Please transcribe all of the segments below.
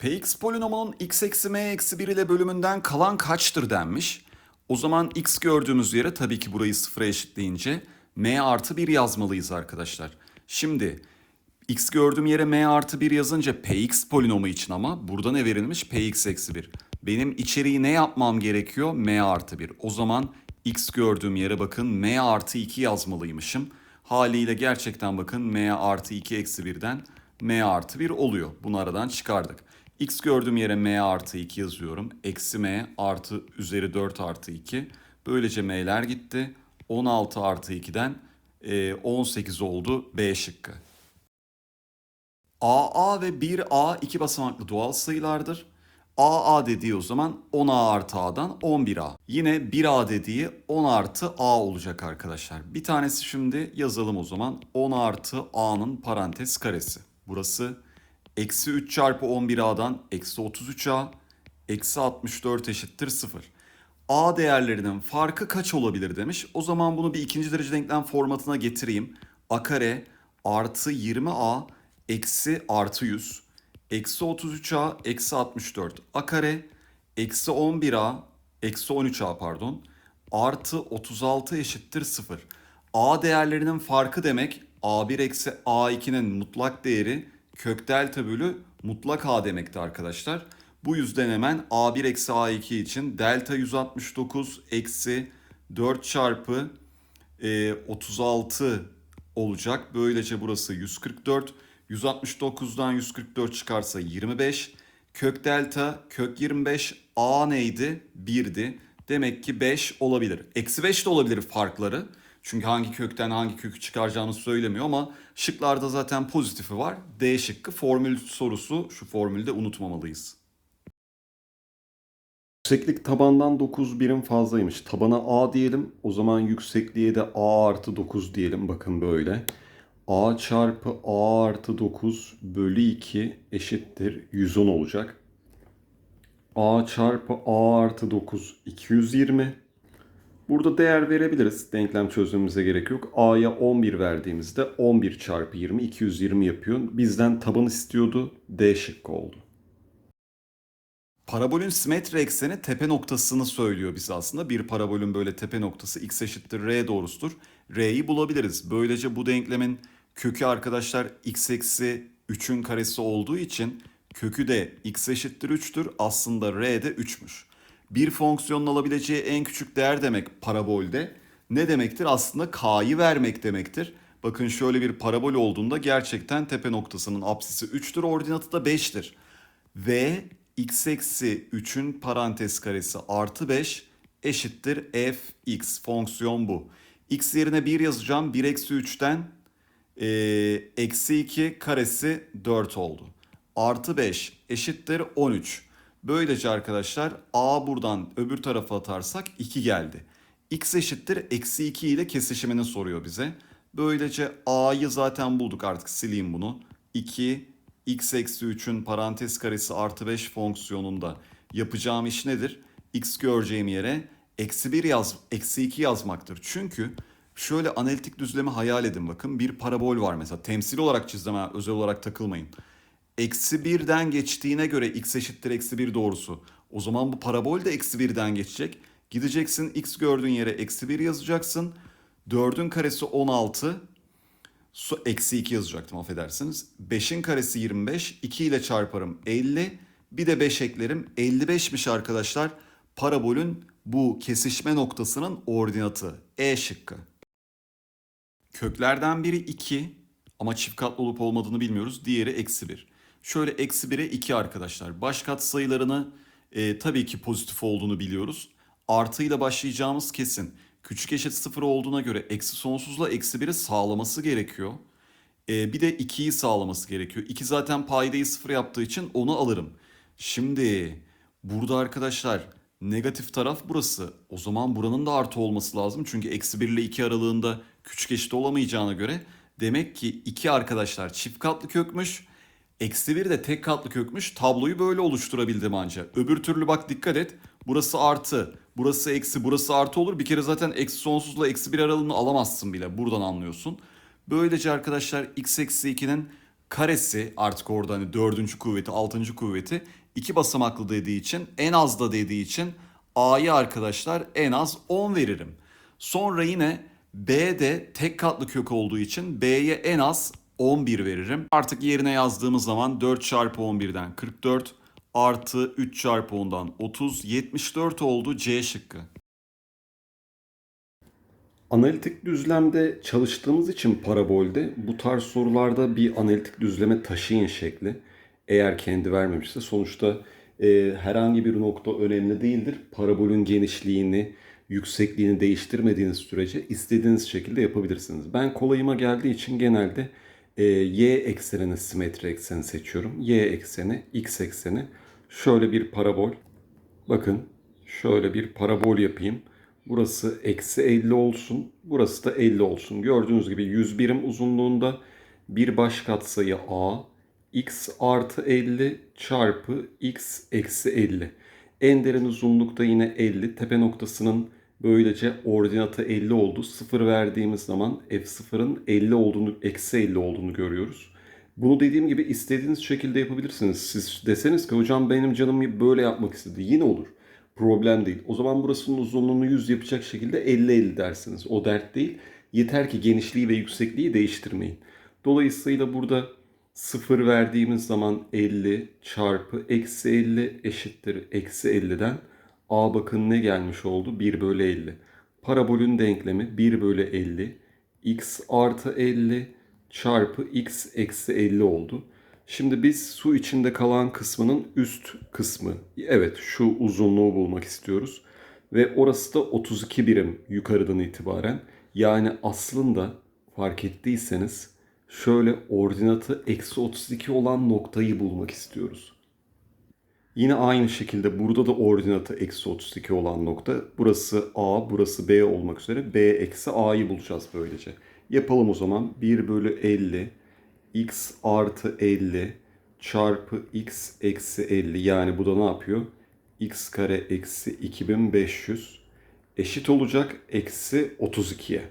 Px polinomunun x eksi m eksi 1 ile bölümünden kalan kaçtır denmiş. O zaman x gördüğümüz yere tabii ki burayı sıfıra eşitleyince m artı 1 yazmalıyız arkadaşlar. Şimdi x gördüğüm yere m artı 1 yazınca px polinomu için ama burada ne verilmiş? px eksi 1. Benim içeriği ne yapmam gerekiyor? m artı 1. O zaman x gördüğüm yere bakın m artı 2 yazmalıymışım. Haliyle gerçekten bakın m artı 2 eksi 1'den m artı 1 oluyor. Bunu aradan çıkardık. X gördüğüm yere m artı 2 yazıyorum. Eksi m artı üzeri 4 artı 2. Böylece m'ler gitti. 16 artı 2'den e, 18 oldu B şıkkı. AA ve 1A iki basamaklı doğal sayılardır. AA dediği o zaman 10A artı A'dan 11A. Yine 1A dediği 10 artı A olacak arkadaşlar. Bir tanesi şimdi yazalım o zaman. 10 artı A'nın parantez karesi. Burası eksi 3 çarpı 11A'dan eksi 33A eksi 64 eşittir 0. A değerlerinin farkı kaç olabilir demiş. O zaman bunu bir ikinci derece denklem formatına getireyim. A kare artı 20A eksi artı 100 eksi 33A eksi 64 A kare eksi 11A eksi 13A pardon artı 36 eşittir 0. A değerlerinin farkı demek A1 eksi A2'nin mutlak değeri kök delta bölü mutlak A demekti arkadaşlar. Bu yüzden hemen A1 eksi A2 için delta 169 eksi 4 çarpı e, 36 olacak. Böylece burası 144. 169'dan 144 çıkarsa 25. Kök delta kök 25 A neydi? 1'di. Demek ki 5 olabilir. Eksi 5 de olabilir farkları. Çünkü hangi kökten hangi kökü çıkaracağını söylemiyor ama şıklarda zaten pozitifi var. D şıkkı formül sorusu şu formülde unutmamalıyız. Yükseklik tabandan 9 birim fazlaymış. Tabana A diyelim. O zaman yüksekliğe de A artı 9 diyelim. Bakın böyle. A çarpı A artı 9 bölü 2 eşittir 110 olacak. A çarpı A artı 9 220. Burada değer verebiliriz. Denklem çözmemize gerek yok. A'ya 11 verdiğimizde 11 çarpı 20 220 yapıyor. Bizden taban istiyordu. D şıkkı oldu. Parabolün simetri ekseni tepe noktasını söylüyor bize aslında. Bir parabolün böyle tepe noktası x eşittir r doğrusudur. R'yi bulabiliriz. Böylece bu denklemin kökü arkadaşlar x eksi 3'ün karesi olduğu için kökü de x eşittir 3'tür. Aslında r de 3'müş. Bir fonksiyonun alabileceği en küçük değer demek parabolde. Ne demektir? Aslında k'yı vermek demektir. Bakın şöyle bir parabol olduğunda gerçekten tepe noktasının apsisi 3'tür, ordinatı da 5'tir. Ve x eksi 3'ün parantez karesi artı 5 eşittir fx fonksiyon bu. x yerine 1 yazacağım. 1 eksi 3'ten e, eksi 2 karesi 4 oldu. Artı 5 eşittir 13. Böylece arkadaşlar a buradan öbür tarafa atarsak 2 geldi. x eşittir eksi 2 ile kesişimini soruyor bize. Böylece a'yı zaten bulduk artık sileyim bunu. 2 x eksi 3'ün parantez karesi artı 5 fonksiyonunda yapacağım iş nedir? x göreceğim yere eksi 1 yaz, eksi 2 yazmaktır. Çünkü şöyle analitik düzlemi hayal edin bakın. Bir parabol var mesela. Temsil olarak çizdim özel olarak takılmayın. Eksi 1'den geçtiğine göre x eşittir eksi 1 doğrusu. O zaman bu parabol de eksi 1'den geçecek. Gideceksin x gördüğün yere eksi 1 yazacaksın. 4'ün karesi 16. Su eksi 2 yazacaktım affedersiniz. 5'in karesi 25. 2 ile çarparım 50. Bir de 5 eklerim. 55'miş arkadaşlar. Parabolün bu kesişme noktasının ordinatı. E şıkkı. Köklerden biri 2 ama çift katlı olup olmadığını bilmiyoruz. Diğeri eksi 1. Şöyle eksi 1'e 2 arkadaşlar. Baş kat sayılarını e, tabii ki pozitif olduğunu biliyoruz. Artıyla başlayacağımız kesin. Küçük eşit 0 olduğuna göre eksi sonsuzla eksi 1'i sağlaması gerekiyor. E, bir de 2'yi sağlaması gerekiyor. 2 zaten paydayı 0 yaptığı için onu alırım. Şimdi burada arkadaşlar negatif taraf burası. O zaman buranın da artı olması lazım. Çünkü eksi 1 ile 2 aralığında küçük eşit olamayacağına göre demek ki 2 arkadaşlar çift katlı kökmüş. Eksi 1 de tek katlı kökmüş. Tabloyu böyle oluşturabildim ancak. Öbür türlü bak dikkat et. Burası artı, burası eksi, burası artı olur. Bir kere zaten eksi sonsuzla eksi 1 aralığını alamazsın bile. Buradan anlıyorsun. Böylece arkadaşlar x eksi 2'nin karesi artık orada hani dördüncü kuvveti, altıncı kuvveti iki basamaklı dediği için en az da dediği için a'yı arkadaşlar en az 10 veririm. Sonra yine b'de tek katlı kök olduğu için b'ye en az 11 veririm. Artık yerine yazdığımız zaman 4 çarpı 11'den 44 artı 3 çarpı 10'dan 30 74 oldu C şıkkı. Analitik düzlemde çalıştığımız için parabolde bu tarz sorularda bir analitik düzleme taşıyın şekli. Eğer kendi vermemişse sonuçta e, herhangi bir nokta önemli değildir. Parabolün genişliğini, yüksekliğini değiştirmediğiniz sürece istediğiniz şekilde yapabilirsiniz. Ben kolayıma geldiği için genelde e, y eksenini simetri ekseni seçiyorum. Y ekseni, x ekseni. Şöyle bir parabol. Bakın şöyle bir parabol yapayım. Burası eksi 50 olsun. Burası da 50 olsun. Gördüğünüz gibi 100 birim uzunluğunda bir baş katsayı a x artı 50 çarpı x eksi 50. En derin uzunlukta yine 50. Tepe noktasının böylece ordinatı 50 oldu. 0 verdiğimiz zaman f0'ın 50 olduğunu, eksi 50 olduğunu görüyoruz. Bunu dediğim gibi istediğiniz şekilde yapabilirsiniz. Siz deseniz ki hocam benim canım böyle yapmak istedi. Yine olur. Problem değil. O zaman burasının uzunluğunu 100 yapacak şekilde 50-50 dersiniz. O dert değil. Yeter ki genişliği ve yüksekliği değiştirmeyin. Dolayısıyla burada 0 verdiğimiz zaman 50 çarpı eksi 50 eşittir eksi 50'den a bakın ne gelmiş oldu? 1 bölü 50. Parabolün denklemi 1 bölü 50 x artı 50 çarpı x eksi 50 oldu. Şimdi biz su içinde kalan kısmının üst kısmı, evet şu uzunluğu bulmak istiyoruz. Ve orası da 32 birim yukarıdan itibaren. Yani aslında fark ettiyseniz şöyle ordinatı eksi 32 olan noktayı bulmak istiyoruz. Yine aynı şekilde burada da ordinatı eksi 32 olan nokta. Burası A, burası B olmak üzere B eksi A'yı bulacağız böylece. Yapalım o zaman. 1 bölü 50 x artı 50 çarpı x eksi 50 yani bu da ne yapıyor? x kare eksi 2500 eşit olacak eksi 32'ye.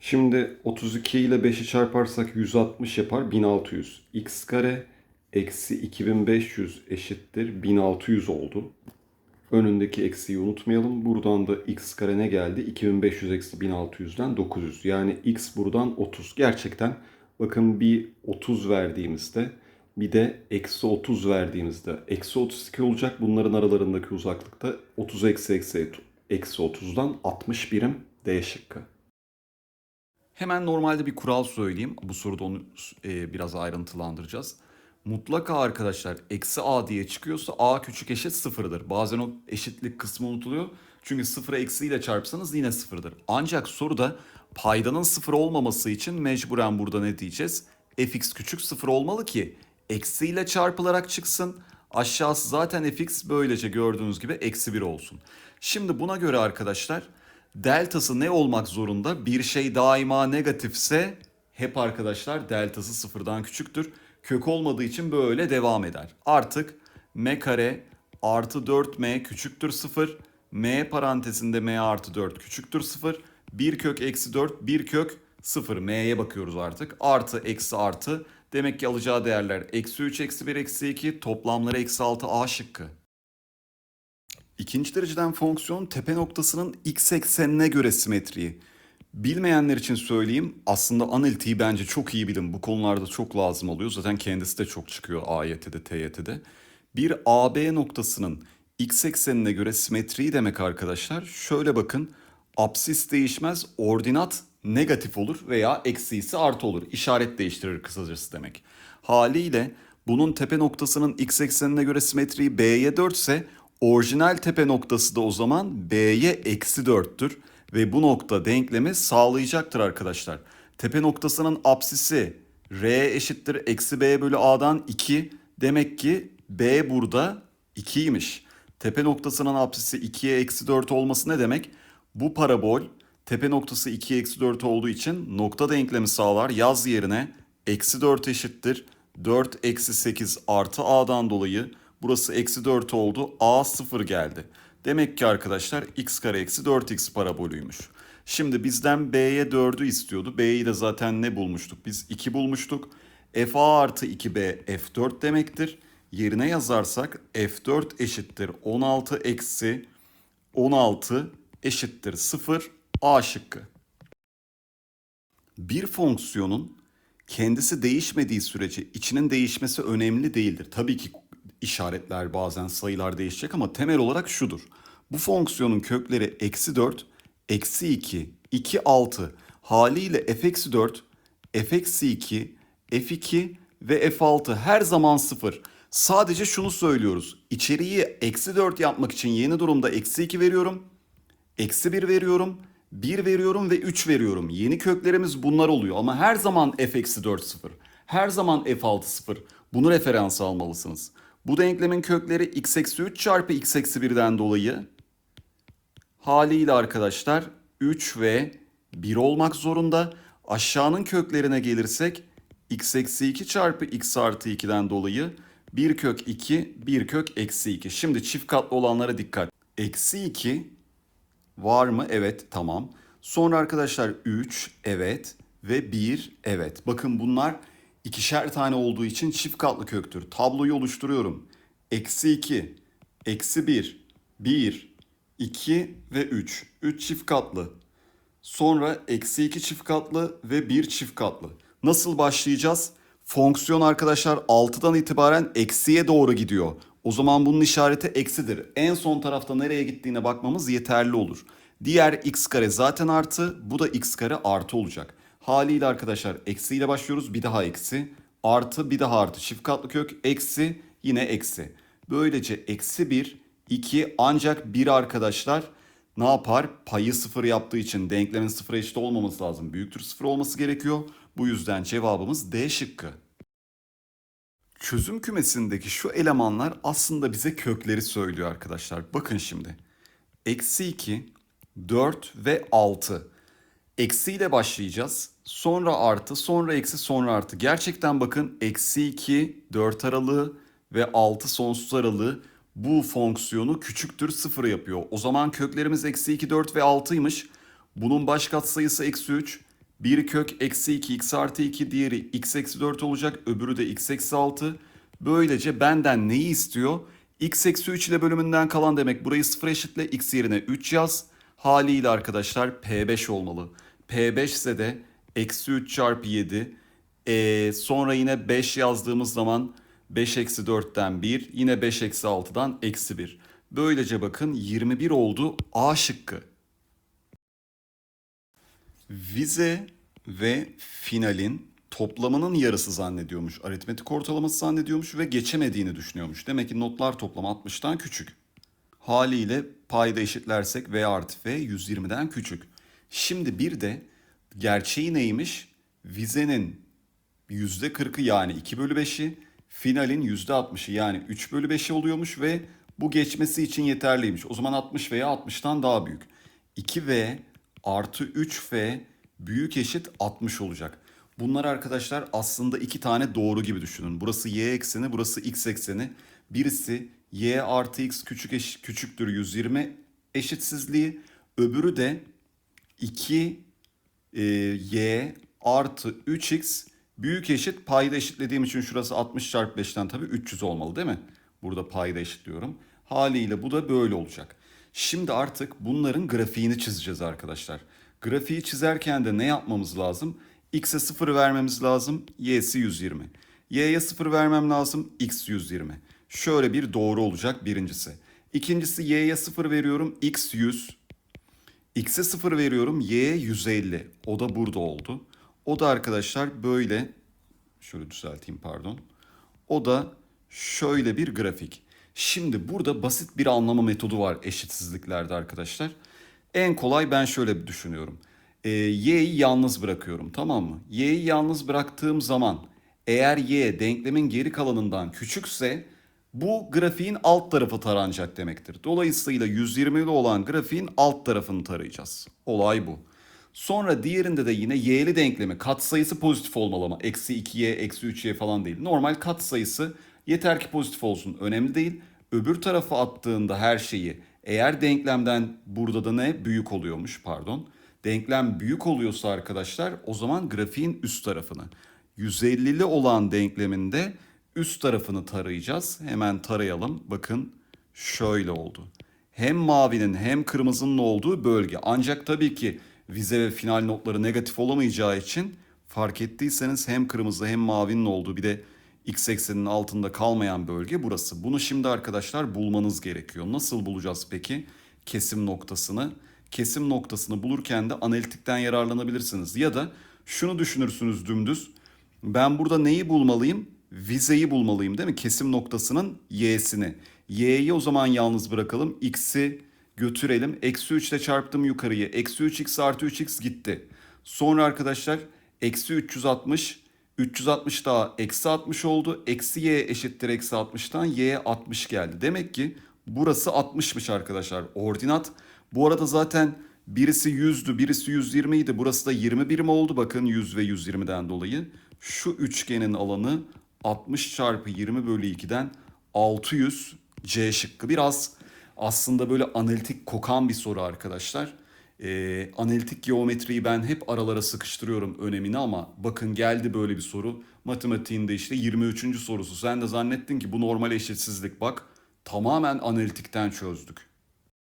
Şimdi 32 ile 5'i çarparsak 160 yapar 1600. x kare eksi 2500 eşittir 1600 oldu. Önündeki eksiyi unutmayalım. Buradan da x kare ne geldi? 2500 eksi 1600'den 900. Yani x buradan 30. Gerçekten bakın bir 30 verdiğimizde bir de eksi 30 verdiğimizde eksi 32 olacak. Bunların aralarındaki uzaklıkta 30 eksi eksi eksi 30'dan 60 birim D şıkkı. Hemen normalde bir kural söyleyeyim. Bu soruda onu e, biraz ayrıntılandıracağız. Mutlaka arkadaşlar eksi a diye çıkıyorsa a küçük eşit sıfırdır. Bazen o eşitlik kısmı unutuluyor. Çünkü sıfırı eksiyle çarpsanız yine sıfırdır. Ancak soruda paydanın sıfır olmaması için mecburen burada ne diyeceğiz? fx küçük sıfır olmalı ki eksiyle çarpılarak çıksın. Aşağısı zaten fx böylece gördüğünüz gibi eksi 1 olsun. Şimdi buna göre arkadaşlar deltası ne olmak zorunda? Bir şey daima negatifse hep arkadaşlar deltası sıfırdan küçüktür. Kök olmadığı için böyle devam eder. Artık m kare artı 4m küçüktür 0. m parantezinde m artı 4 küçüktür 0. 1 kök eksi 4 1 kök 0. m'ye bakıyoruz artık. Artı eksi artı. Demek ki alacağı değerler eksi 3 eksi 1 eksi 2 toplamları eksi 6 a şıkkı. İkinci dereceden fonksiyon tepe noktasının x eksenine göre simetriği. Bilmeyenler için söyleyeyim aslında analitiği bence çok iyi bilin. Bu konularda çok lazım oluyor. Zaten kendisi de çok çıkıyor AYT'de, TYT'de. Bir AB noktasının x eksenine göre simetriği demek arkadaşlar. Şöyle bakın apsis değişmez ordinat negatif olur veya eksi ise artı olur. İşaret değiştirir kısacası demek. Haliyle bunun tepe noktasının x eksenine göre simetriği B'ye 4 ise orijinal tepe noktası da o zaman B'ye eksi 4'tür ve bu nokta denklemi sağlayacaktır arkadaşlar. Tepe noktasının apsisi R eşittir eksi B bölü A'dan 2. Demek ki B burada 2'ymiş. Tepe noktasının apsisi 2'ye eksi 4 olması ne demek? Bu parabol tepe noktası 2'ye eksi 4 olduğu için nokta denklemi sağlar. Yaz yerine eksi 4 eşittir 4 eksi 8 artı A'dan dolayı burası eksi 4 oldu. A 0 geldi. Demek ki arkadaşlar x kare eksi 4x parabolüymüş. Şimdi bizden b'ye 4'ü istiyordu. b'yi de zaten ne bulmuştuk? Biz 2 bulmuştuk. FA artı 2B F4 demektir. Yerine yazarsak F4 eşittir 16 eksi 16 eşittir 0 A şıkkı. Bir fonksiyonun kendisi değişmediği sürece içinin değişmesi önemli değildir. Tabii ki işaretler bazen sayılar değişecek ama temel olarak şudur. Bu fonksiyonun kökleri eksi 4, eksi 2, 2, 6 haliyle f eksi 4, f eksi 2, f2 ve f6 her zaman 0. Sadece şunu söylüyoruz. İçeriği eksi 4 yapmak için yeni durumda eksi 2 veriyorum. Eksi 1 veriyorum, 1 veriyorum ve 3 veriyorum. Yeni köklerimiz bunlar oluyor ama her zaman f eksi 4 0. Her zaman f6 0. Bunu referans almalısınız. Bu denklemin kökleri x eksi 3 çarpı x eksi 1'den dolayı haliyle arkadaşlar 3 ve 1 olmak zorunda. Aşağının köklerine gelirsek x eksi 2 çarpı x artı 2'den dolayı 1 kök 2, 1 kök eksi 2. Şimdi çift katlı olanlara dikkat. Eksi 2 Var mı? Evet, tamam. Sonra arkadaşlar 3, evet ve 1, evet. Bakın bunlar ikişer tane olduğu için çift katlı köktür. Tabloyu oluşturuyorum. Eksi 2, eksi 1, 1, 2 ve 3. 3 çift katlı. Sonra eksi 2 çift katlı ve 1 çift katlı. Nasıl başlayacağız? Fonksiyon arkadaşlar 6'dan itibaren eksiye doğru gidiyor. O zaman bunun işareti eksidir. En son tarafta nereye gittiğine bakmamız yeterli olur. Diğer x kare zaten artı, bu da x kare artı olacak. Haliyle arkadaşlar eksiyle başlıyoruz, bir daha eksi, artı bir daha artı. Çift katlı kök, eksi, yine eksi. Böylece eksi 1, 2 ancak 1 arkadaşlar ne yapar? Payı sıfır yaptığı için denklemin sıfıra eşit olmaması lazım. Büyüktür sıfır olması gerekiyor. Bu yüzden cevabımız D şıkkı. Çözüm kümesindeki şu elemanlar aslında bize kökleri söylüyor arkadaşlar. Bakın şimdi. Eksi 2, 4 ve 6. Eksiyle başlayacağız. Sonra artı, sonra eksi, sonra artı. Gerçekten bakın eksi 2, 4 aralığı ve 6 sonsuz aralığı bu fonksiyonu küçüktür 0 yapıyor. O zaman köklerimiz eksi 2, 4 ve 6'ymış. Bunun baş katsayısı eksi 3. Bir kök eksi 2 x artı 2 diğeri x eksi 4 olacak. Öbürü de x eksi 6. Böylece benden neyi istiyor? x eksi 3 ile bölümünden kalan demek. Burayı 0 eşitle x yerine 3 yaz. Haliyle arkadaşlar P5 olmalı. P5 ise de eksi 3 çarpı 7. Ee, sonra yine 5 yazdığımız zaman 5 eksi 4'ten 1. Yine 5 eksi 6'dan eksi 1. Böylece bakın 21 oldu A şıkkı. Vize ve finalin toplamının yarısı zannediyormuş. Aritmetik ortalaması zannediyormuş ve geçemediğini düşünüyormuş. Demek ki notlar toplamı 60'tan küçük. Haliyle payda eşitlersek V artı F 120'den küçük. Şimdi bir de gerçeği neymiş? Vizenin %40'ı yani 2 bölü 5'i, finalin %60'ı yani 3 bölü 5'i oluyormuş ve bu geçmesi için yeterliymiş. O zaman 60 veya 60'tan daha büyük. 2V artı 3F büyük eşit 60 olacak. Bunlar arkadaşlar aslında iki tane doğru gibi düşünün. Burası y ekseni, burası x ekseni. Birisi y artı x küçük eş, küçüktür 120 eşitsizliği. Öbürü de 2 e, y artı 3x büyük eşit payda eşitlediğim için şurası 60 çarpı 5'ten tabii 300 olmalı değil mi? Burada payda eşitliyorum. Haliyle bu da böyle olacak. Şimdi artık bunların grafiğini çizeceğiz arkadaşlar. Grafiği çizerken de ne yapmamız lazım? X'e 0 vermemiz lazım. Y'si 120. Y'ye 0 vermem lazım. X 120. Şöyle bir doğru olacak birincisi. İkincisi Y'ye 0 veriyorum. X 100. X'e 0 veriyorum. Y'ye 150. O da burada oldu. O da arkadaşlar böyle şöyle düzelteyim pardon. O da şöyle bir grafik. Şimdi burada basit bir anlama metodu var eşitsizliklerde arkadaşlar. En kolay ben şöyle düşünüyorum. Ee, y'yi yalnız bırakıyorum tamam mı? Y'yi yalnız bıraktığım zaman eğer y denklemin geri kalanından küçükse bu grafiğin alt tarafı taranacak demektir. Dolayısıyla 120'li olan grafiğin alt tarafını tarayacağız. Olay bu. Sonra diğerinde de yine y'li denklemi katsayısı pozitif olmalı ama eksi 2y, eksi 3y falan değil. Normal katsayısı yeter ki pozitif olsun önemli değil. Öbür tarafa attığında her şeyi eğer denklemden burada da ne büyük oluyormuş pardon. Denklem büyük oluyorsa arkadaşlar o zaman grafiğin üst tarafını. 150'li olan denkleminde üst tarafını tarayacağız. Hemen tarayalım. Bakın şöyle oldu. Hem mavinin hem kırmızının olduğu bölge. Ancak tabii ki vize ve final notları negatif olamayacağı için fark ettiyseniz hem kırmızı hem mavinin olduğu bir de x ekseninin altında kalmayan bölge burası. Bunu şimdi arkadaşlar bulmanız gerekiyor. Nasıl bulacağız peki kesim noktasını? Kesim noktasını bulurken de analitikten yararlanabilirsiniz. Ya da şunu düşünürsünüz dümdüz. Ben burada neyi bulmalıyım? Vizeyi bulmalıyım değil mi? Kesim noktasının y'sini. Y'yi o zaman yalnız bırakalım. X'i götürelim. Eksi 3 ile çarptım yukarıyı. Eksi 3x artı 3x gitti. Sonra arkadaşlar eksi 360 360 daha eksi 60 oldu. Eksi y eşittir eksi 60'tan y'ye 60 geldi. Demek ki burası 60'mış arkadaşlar. Ordinat. Bu arada zaten birisi 100'dü birisi 120 idi. Burası da 20 birim oldu. Bakın 100 ve 120'den dolayı. Şu üçgenin alanı 60 çarpı 20 bölü 2'den 600 C şıkkı. Biraz aslında böyle analitik kokan bir soru arkadaşlar. Ee, analitik geometriyi ben hep aralara sıkıştırıyorum önemini ama bakın geldi böyle bir soru. Matematiğinde işte 23. sorusu. Sen de zannettin ki bu normal eşitsizlik bak tamamen analitikten çözdük.